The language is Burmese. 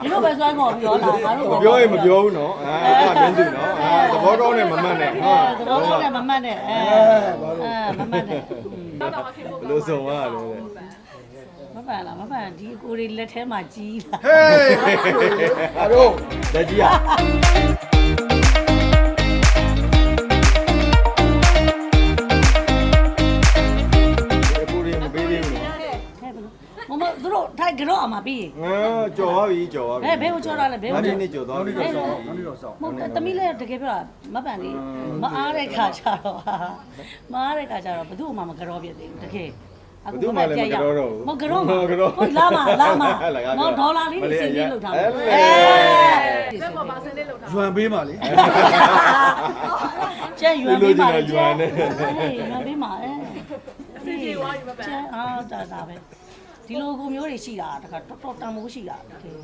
ဒီလိုပဲစွဲငော်ပြီးတော့လာငါတို့မပြောရင်မပြောဘူးနော်အာအဲ့ဒါမင်းသူနော်အာသဘောကောင်းနဲ့မမှတ်နဲ့ဟာသဘောကောင်းနဲ့မမှတ်နဲ့အဲအဲမမှတ်နဲ့ဘယ်လိုဆုံးရလဲမပန်လားမပန်ဒီကိုယ်တွေလက်ထဲမှာကြီးလာဟေးအတော့လက်ကြီးอ่ะ မမတို့တို့ထိုက်ကြော့အမှာပြီးငါကြော်သွားပြီကြော်သွားပြီဟဲ့ဘယ်ကိုကြော်တာလဲဘယ်ကိုငါဒီကြော် နေ့ကြော်သွားပြီ နောက်နေ့တော့ဆောင်းနောက်နေ့တော့ဆောင်းမဟုတ်တမီးလည်းတကယ်ပြောတာမပန်လေမအားတဲ့ခါကျတော့ဟာမအားတဲ့ခါကျတော့ဘယ်သူ့မှမကြောပြသေးဘူးတကယ်မဟုတ်ကြောမဟုတ်လာမလာမမဒေါ်လာလေးတွေစင်းပြီးလောက်ထားအဲဘယ်မှာပါစင်းလေးလောက်တာရွံပေးပါလေကျန်ရွယ်ပေးပါလေကျန်ဟေးရွယ်ပေးပါအဲအစီပြေသွားပြီမပန် ကျန်အာတာတာပဲ ဒီလိုကိုမျိုးတွေရှိတာတခါတော်တော်တန်မိုးရှိတာတကယ်